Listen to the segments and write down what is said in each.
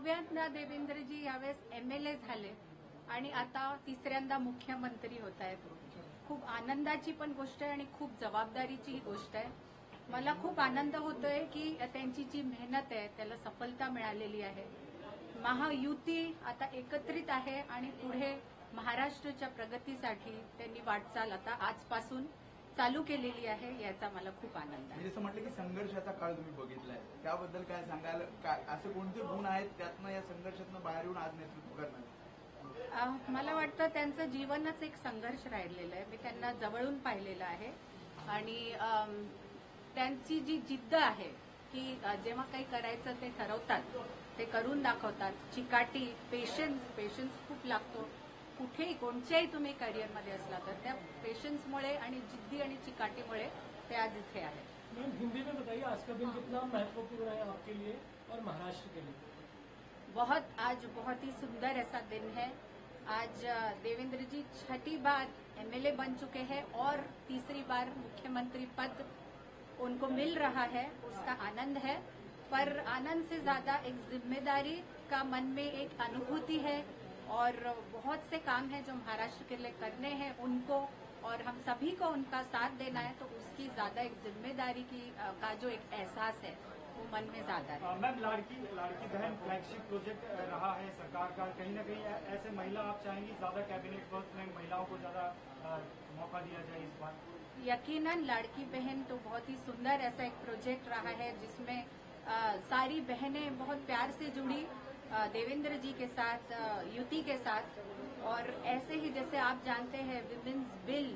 नवव्यांदा देवेंद्रजी यावेळेस एमएलए झाले आणि आता तिसऱ्यांदा मुख्यमंत्री होत आहेत. खूप आनंदाची पण गोष्ट आहे आणि खूप जबाबदारीची ही गोष्ट आहे. मला खूप आनंद होतोय की त्यांची जी मेहनत आहे त्याला सफलता मिळालेली आहे. महायुती आता एकत्रित आहे आणि पुढे महाराष्ट्राच्या प्रगतीसाठी त्यांनी वाटचाल आता आजपासून चालू केलेली आहे याचा मला खूप आनंद आहे. जसं म्हटलं की संघर्षाचा काळ तुम्ही बघितलाय. त्याबद्दल काय सांगाल काय असे कोणते गुण आहेत त्यातनं या संघर्षातनं बाहेर येऊन आज नेतृत्व करणार? मला वाटतं त्यांचं जीवनच एक संघर्ष राहिलेलं आहे. मी त्यांना जवळून पाहिलेलं आहे. आणि त्यांची जी जिद्द आहे की जेव्हा काही करायचं ते ठरवतात ते करून दाखवतात. चिकाटी पेशन्स पेशन्स खूप लागतो. कुठेही कोणत्याही तुम्ही करिअरमध्ये असला तर त्या पेशन्समुळे आणि जिद्दी आणि चिकाटीमुळे ते आज इथे आहेत. मैम हिंदी में बताइए आज का दिन कितना महत्त्वपूर्ण है आपके लिए और महाराष्ट्र के लिए? बहुत आज बहुत ही सुंदर ऐसा दिन है। आज देवेंद्र जी छठी बार एमएलए बन चुके हैं और तीसरी बार मुख्यमंत्री पद उनको मिल रहा है उसका आनंद है। पर आनंद से ज्यादा एक जिम्मेदारी का मन में एक अनुभूति है और बहुत से काम हैं जो महाराष्ट्र के लिए करने हैं उनको और हम सभी को उनका साथ देना है तो उसकी ज़्यादा एक ज़िम्मेदारी की का जो एक एहसास है वो मन में ज़्यादा है। मैम लाड़की लाड़की बहन फ्लैगशिप प्रोजेक्ट रहा है सरकार का। कहीं ना कहीं ऐसे महिला आप चाहेंगी ज़्यादा कैबिनेट वर्क में महिलाओं को ज़्यादा मौका दिया जाए इस बार यकीनन लाड़की बहन तो बहुत ही सुंदर ऐसा एक प्रोजेक्ट रहा है जिसमें अ, सारी बहनें बहुत प्यार से जुड़ी देवेंद्र जी के साथ युति के साथ। और ऐसे ही जैसे आप जानते हैं विमेन्स बिल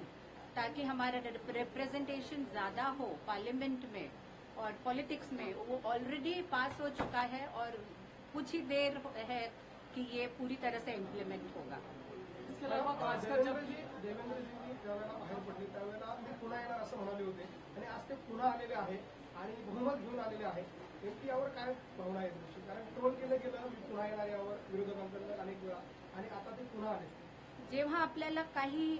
ताकि हमारा रिप्रेजेंटेशन ज़्यादा हो पार्लियामेंट में और पॉलिटिक्स में वो ऑलरेडी पास हो चुका है और कुछ ही देर है कि ये पूरी तरह से इम्प्लीमेंट होगा। इसके अलावा आज का जब देवेंद्रजी देवेंद्रजींनी ज्यावेळेला बाहेर पडले त्यावेळेला मी पुन्हा येणार असं म्हणाले होते आणि आज ते पुन्हा आलेले आहे आणि बहुमत घेऊन आलेले आहेत. नेमकी यावर काय भावना आहे तुमची? कारण ट्रोल केलं गेलं मी पुन्हा येणार यावर विरोधकांकडून अनेक वेळा. आणि आता ते पुन्हा आले. जेव्हा आपल्याला काही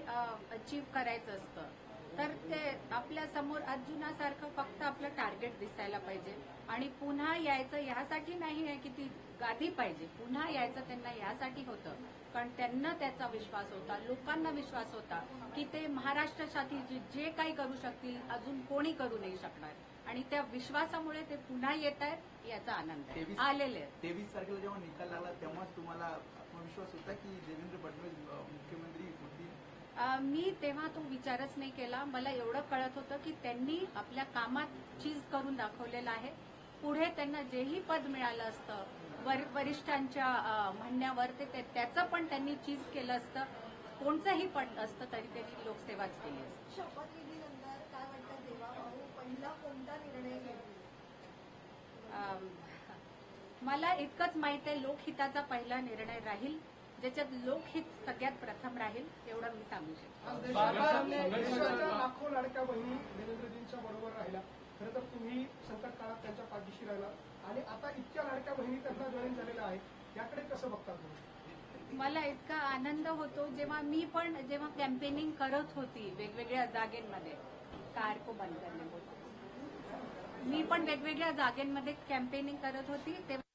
अचीव्ह करायचं असतं तर ते आपल्यासमोर अर्जुनासारखं फक्त आपलं टार्गेट दिसायला पाहिजे. आणि पुन्हा यायचं यासाठी नाही आहे की ती गादी पाहिजे. पुन्हा यायचं त्यांना यासाठी होतं. कारण त्यांना त्याचा विश्वास होता लोकांना विश्वास होता की ते महाराष्ट्रासाठी जे जे काही करू शकतील अजून कोणी करू नाही शकणार. आणि त्या विश्वासामुळे ते पुन्हा येत आहेत याचा आनंद आलेले आहेत. तेवीस तारखेला जेव्हा निकाल लागला तेव्हाच तुम्हाला आत्मविश्वास होता की देवेंद्र फडणवीस मुख्यमंत्री होतील? मी तेव्हा तो विचारच नाही केला. मला एवढं कळत होतं की त्यांनी आपल्या कामात चीज करून दाखवलेलं आहे. पुढे त्यांना जेही पद मिळालं असतं वरिष्ठांच्या म्हणण्यावर ते ते- त्याचं पण त्यांनी चीज केलं असतं. कोणचंही पद असतं तरी त्यांनी लोकसेवाच केली असते. शपथविधीनंतर काय वाटतं देवा पहिला कोणता निर्णय मला इतकंच माहीत आहे लोकहिताचा पहिला निर्णय राहील ज्याच्यात लोकहित सगळ्यात प्रथम राहील एवढं मी सांगू शकते. लाखो लाडक्या बहिणी देवेंद्रजींच्या बरोबर राहिल्या. खरं तर तुम्ही संकट काळात त्यांच्या पाठीशी राहिला आणि आता इतक्या लाडक्या बहिणी त्यांना जॉईन झालेल्या आहेत याकडे कसं बघतात तुम्ही? मला इतका आनंद होतो जेव्हा मी पण जेव्हा कॅम्पेनिंग करत होती वेगवेगळ्या जागेंमध्ये कार को बंद करणे मी पण वेगवेगळ्या जागेंमध्ये कॅम्पेनिंग करत होती तेव्हा